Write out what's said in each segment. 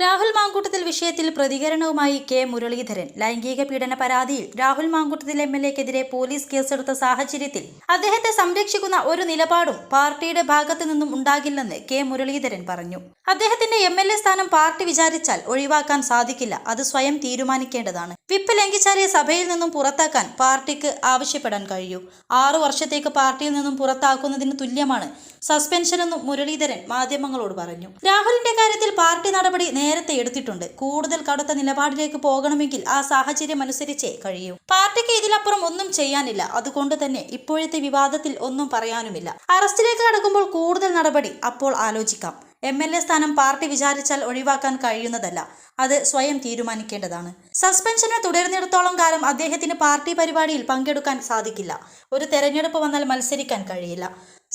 രാഹുൽ മാങ്കൂട്ടത്തിൽ വിഷയത്തിൽ പ്രതികരണവുമായി കെ മുരളീധരൻ. ലൈംഗിക പീഡന പരാതിയിൽ രാഹുൽ മാങ്കൂട്ടത്തിൽ എം എൽ എക്കെതിരെ പോലീസ് കേസെടുത്ത സാഹചര്യത്തിൽ അദ്ദേഹത്തെ സംരക്ഷിക്കുന്ന ഒരു നിലപാടും പാർട്ടിയുടെ ഭാഗത്തു നിന്നും ഉണ്ടാകില്ലെന്ന് കെ മുരളീധരൻ പറഞ്ഞു. അദ്ദേഹത്തിന്റെ എം എൽ എ സ്ഥാനം പാർട്ടി വിചാരിച്ചാൽ ഒഴിവാക്കാൻ സാധിക്കില്ല. അത് സ്വയം തീരുമാനിക്കേണ്ടതാണ്. വിപ്പ് ലംഘിച്ചാലേ സഭയിൽ നിന്നും പുറത്താക്കാൻ പാർട്ടിക്ക് ആവശ്യപ്പെടാൻ കഴിയൂ. ആറു വർഷത്തേക്ക് പാർട്ടിയിൽ നിന്നും പുറത്താക്കുന്നതിന് തുല്യമാണ് സസ്പെൻഷനെന്നും മുരളീധരൻ മാധ്യമങ്ങളോട് പറഞ്ഞു. രാഹുലിന്റെ കാര്യത്തിൽ പാർട്ടി നടപടി നേരത്തെ എടുത്തിട്ടുണ്ട്. കൂടുതൽ കടുത്ത നിലപാടിലേക്ക് പോകണമെങ്കിൽ ആ സാഹചര്യം അനുസരിച്ചേ കഴിയൂ. പാർട്ടിക്ക് ഇതിലപ്പുറം ഒന്നും ചെയ്യാനില്ല. അതുകൊണ്ട് തന്നെ ഇപ്പോഴത്തെ വിവാദത്തിൽ ഒന്നും പറയാനുമില്ല. അറസ്റ്റിലേക്ക് കടക്കുമ്പോൾ കൂടുതൽ നടപടി അപ്പോൾ ആലോചിക്കാം. എം എൽ എ സ്ഥാനം പാർട്ടി വിചാരിച്ചാൽ ഒഴിവാക്കാൻ കഴിയുന്നതല്ല. അത് സ്വയം തീരുമാനിക്കേണ്ടതാണ്. സസ്പെൻഷന് തുടരുന്നിടത്തോളം കാലം അദ്ദേഹത്തിന് പാർട്ടി പരിപാടിയിൽ പങ്കെടുക്കാൻ സാധിക്കില്ല. ഒരു തെരഞ്ഞെടുപ്പ് വന്നാൽ മത്സരിക്കാൻ കഴിയില്ല.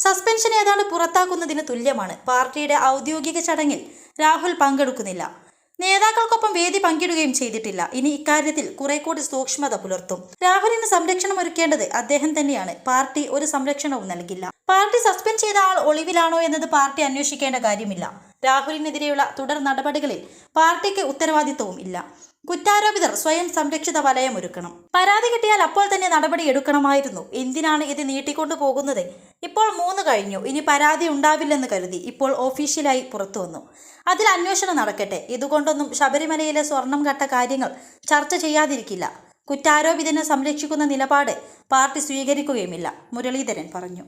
സസ്പെൻഷൻ ഏതാണ്ട് പുറത്താക്കുന്നതിന് തുല്യമാണ്. പാർട്ടിയുടെ ഔദ്യോഗിക ചടങ്ങിൽ രാഹുൽ പങ്കെടുക്കുന്നില്ല. നേതാക്കൾക്കൊപ്പം വേദി പങ്കിടുകയും ചെയ്തിട്ടില്ല. ഇനി ഇക്കാര്യത്തിൽ കുറെ കൂടി സൂക്ഷ്മത പുലർത്തും. രാഹുലിന് സംരക്ഷണം ഒരുക്കേണ്ടത് അദ്ദേഹം തന്നെയാണ്. പാർട്ടി ഒരു സംരക്ഷണവും നൽകില്ല. പാർട്ടി സസ്പെൻഡ് ചെയ്ത ആൾ ഒളിവിലാണോ എന്നത് പാർട്ടി അന്വേഷിക്കേണ്ട കാര്യമില്ല. രാഹുലിനെതിരെയുള്ള തുടർ നടപടികളിൽ പാർട്ടിക്ക് ഉത്തരവാദിത്വവും ഇല്ല. കുറ്റാരോപിതർ സ്വയം സംരക്ഷിത വലയം വലയമൊരുക്കണം പരാതി കിട്ടിയാൽ അപ്പോൾ തന്നെ നടപടി എടുക്കണമായിരുന്നു. എന്തിനാണ് ഇത് നീട്ടിക്കൊണ്ടു പോകുന്നത്? ഇപ്പോൾ മൂന്ന് കഴിഞ്ഞു. ഇനി പരാതി ഉണ്ടാവില്ലെന്ന് കരുതി ഇപ്പോൾ ഓഫീഷ്യലായി പുറത്തു വന്നു. അതിൽ അന്വേഷണം നടക്കട്ടെ. ഇതുകൊണ്ടൊന്നും ശബരിമലയിലെ സ്വർണം കട്ട കാര്യങ്ങൾ ചർച്ച ചെയ്യാതിരിക്കില്ല. കുറ്റാരോപിതനെ സംരക്ഷിക്കുന്ന നിലപാട് പാർട്ടി സ്വീകരിക്കുകയുമില്ല മുരളീധരൻ പറഞ്ഞു.